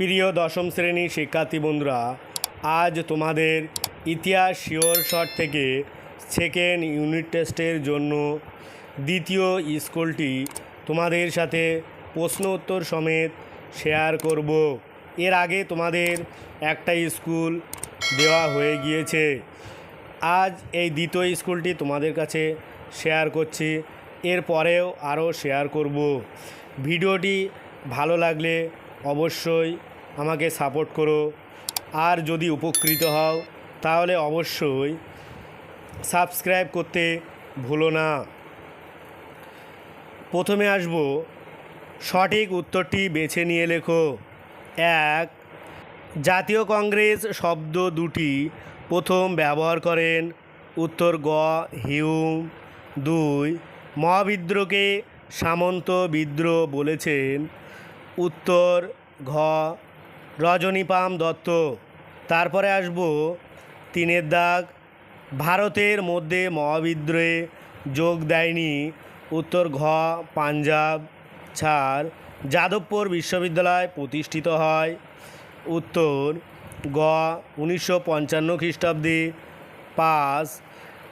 প্রিয় দশম শ্রেণির শিক্ষার্থী বন্ধুরা, আজ তোমাদের ইতিহাস শিওর শট থেকে সেকেন্ড ইউনিট টেস্টের জন্য দ্বিতীয় স্কুলটি তোমাদের সাথে প্রশ্ন উত্তর সমেত শেয়ার করব। এর আগে তোমাদের একটা স্কুল দেওয়া হয়ে গিয়েছে। আজ এই দ্বিতীয় স্কুলটি তোমাদের কাছে শেয়ার করছি। এর পরেও আরও শেয়ার করব। ভিডিওটি ভালো লাগলে অবশ্যই আমাকে সাপোর্ট করো। আর যদি উপকৃত হও, তাহলে অবশ্যই সাবস্ক্রাইব করতে ভুলো না। প্রথমে আসব। সঠিক উত্তরটি বেছে নিয়ে লেখো। এক, জাতীয় কংগ্রেস শব্দ দুটি প্রথম ব্যবহার করেন। উত্তর গ, হিউম। দুই, মহাবিদ্রোহকে সামন্ত বিদ্রোহ বলেছেন। উত্তর ঘ রজনীপাম দত্ত। তারপরে আসব তিনের দাগ। ভারতের মধ্যে মহাবিদ্রোহে যোগ দেয়নি উত্তর ঘ, পাঞ্জাব। ছাড়, যাদবপুর বিশ্ববিদ্যালয় প্রতিষ্ঠিত হয়। উত্তর গ, উনিশশো পঞ্চান্ন খ্রিস্টাব্দে। পাস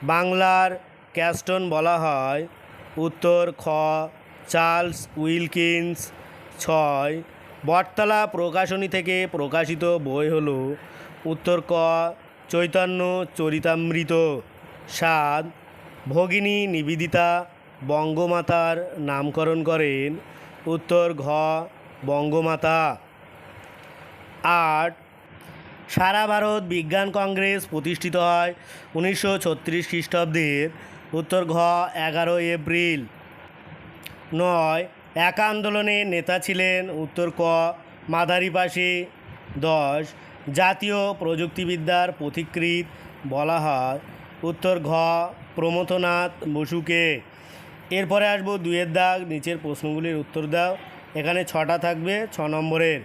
বাংলার ক্যাস্টন বলা হয়। উত্তর খ, চার্লস উইলকিন্স। ছয় বটতলা প্রকাশনী থেকে প্রকাশিত বই হলো উত্তর ক, চৈতন্য চরিতামৃত, সাত, ভগিনী নিবেদিতা বঙ্গমাতার নামকরণ করেন, উত্তর ঘ, বঙ্গমাতা। আট, সারা ভারত বিজ্ঞান কংগ্রেস প্রতিষ্ঠিত হয় উনিশশো ছত্রিশ খ্রিস্টাব্দের, উত্তর ঘ, এগারো এপ্রিল। নয় একা আন্দোলনের নেতা ছিলেন উত্তর ক মাদারিপাশে দশ, জাতীয় প্রযুক্তিবিদ্যার পথিকৃৎ বলা হয়। উত্তর ঘ, প্রমথনাথ বসুকে। এরপরে আসব দুয়ের দাগ, নিচের প্রশ্নগুলির উত্তর দাও। এখানে ছটা থাকবে, ছ নম্বরের।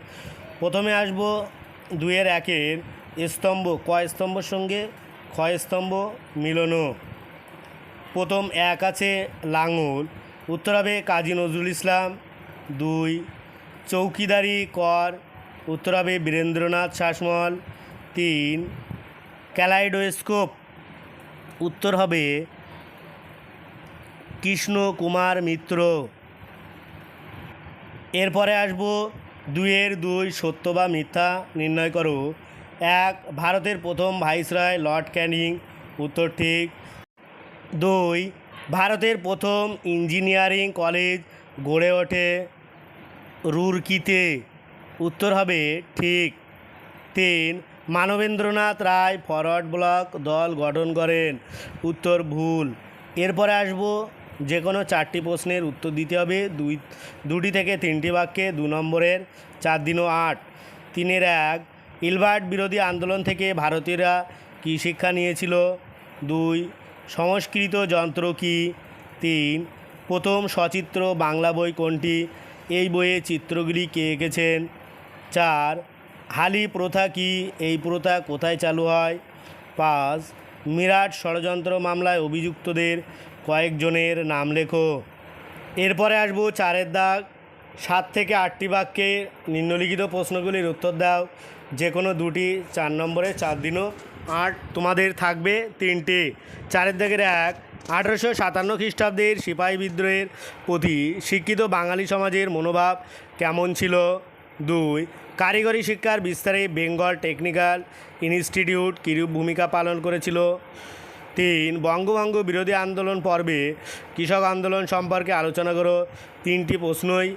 প্রথমে আসব দুয়ের একের, স্তম্ভ, ক স্তম্ভর সঙ্গে ক্ষয় স্তম্ভ মিলনও। প্রথম এক আছে লাঙল উত্তর হবে কাজী নজরুল ইসলাম, দুই, চৌকিদারি কর, উত্তর হবে বীরেন্দ্রনাথ শাসমল, তিন ক্যালাইডোস্কোপ উত্তর হবে কৃষ্ণ কুমার মিত্র। এরপরে আসব দুইয়ের দুই, সত্য বা মিথ্যা নির্ণয় করো। এক, ভারতের প্রথম ভাইসরয় লর্ড ক্যানিং, উত্তর ঠিক। দুই ভারতের প্রথম ইঞ্জিনিয়ারিং কলেজ গড়ে ওঠে রুরকিতে। উত্তর হবে ঠিক তিন মানবেন্দ্রনাথ রায় ফরওয়ার্ড ব্লক দল গঠন করেন। উত্তর ভুল। এরপরে আসব যে কোনো চারটি প্রশ্নের উত্তর দিতে হবে। দুই, দুটি থেকে তিনটি বাক্যে দু নম্বরের চার দিন ও আট। তিনের এক, ইলবার্ট বিরোধী আন্দোলন থেকে ভারতীয়রা কী শিক্ষা নিয়েছিল? দুই সংস্কৃত যন্ত্র কি? তিন, প্রথম সচিত্র বাংলা বই কোনটি? এই বইয়ে চিত্রগুলি কে এঁকেছেন? চার, হালি প্রথা কি? এই প্রথা কোথায় চালু হয়? পাঁচ, মিরাট ষড়যন্ত্র মামলায় অভিযুক্তদের কয়েকজনের নাম লেখো। এরপরে আসব চারের দাগ। সাত থেকে আটটি বাক্যে নিম্নলিখিত প্রশ্নগুলির উত্তর দাও। যে কোনো দুটি চার নম্বরে চার দিনও আট তোমাদের থাকবে তিনটে। চারের দাগের এক, আঠেরোশো সাতান্ন খ্রিস্টাব্দের সিপাহী বিদ্রোহের প্রতি শিক্ষিত বাঙালি সমাজের মনোভাব কেমন ছিল? দুই, কারিগরি শিক্ষার বিস্তারে বেঙ্গল টেকনিক্যাল ইনস্টিটিউট কিরূপ ভূমিকা পালন করেছিল? তিন, বঙ্গভঙ্গ বিরোধী আন্দোলন পর্বে কৃষক আন্দোলন সম্পর্কে আলোচনা করো। তিনটি প্রশ্নই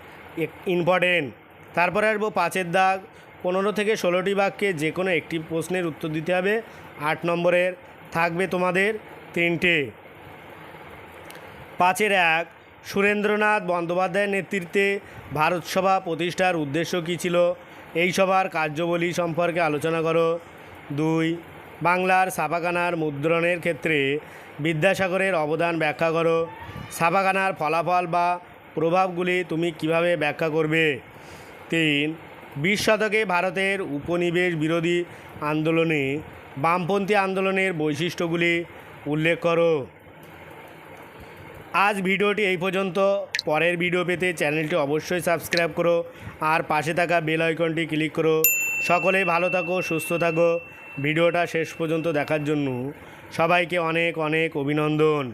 ইম্পর্টেন্ট তারপরে আসব পাঁচের দাগ পনেরো থেকে ষোলোটি বাক্যে যে কোনো একটি প্রশ্নের উত্তর দিতে হবে। আট নম্বরের থাকবে তোমাদের তিনটে। পাঁচের এক, সুরেন্দ্রনাথ বন্দ্যোপাধ্যায়ের নেতৃত্বে ভারত সভা প্রতিষ্ঠার উদ্দেশ্য কী ছিল? এই সভার কার্যবলী সম্পর্কে আলোচনা করো। দুই, বাংলার ছাপাখানার মুদ্রণের ক্ষেত্রে বিদ্যাসাগরের অবদান ব্যাখ্যা করো। ছাপাখানার ফলাফল বা প্রভাবগুলি তুমি কীভাবে ব্যাখ্যা করবে? তিন বিশ শতকে ভারতের উপনিবেশ বিরোধী আন্দোলনে, বামপন্থী আন্দোলনের বৈশিষ্ট্যগুলি উল্লেখ করো। আজ ভিডিওটি এই পর্যন্ত। পরের ভিডিও পেতে চ্যানেলটি অবশ্যই সাবস্ক্রাইব করো আর পাশে থাকা বেল আইকনটি ক্লিক করো। সকলেই ভালো থাকো, সুস্থ থাকো। ভিডিওটা শেষ পর্যন্ত দেখার জন্য সবাইকে অনেক অনেক অভিনন্দন।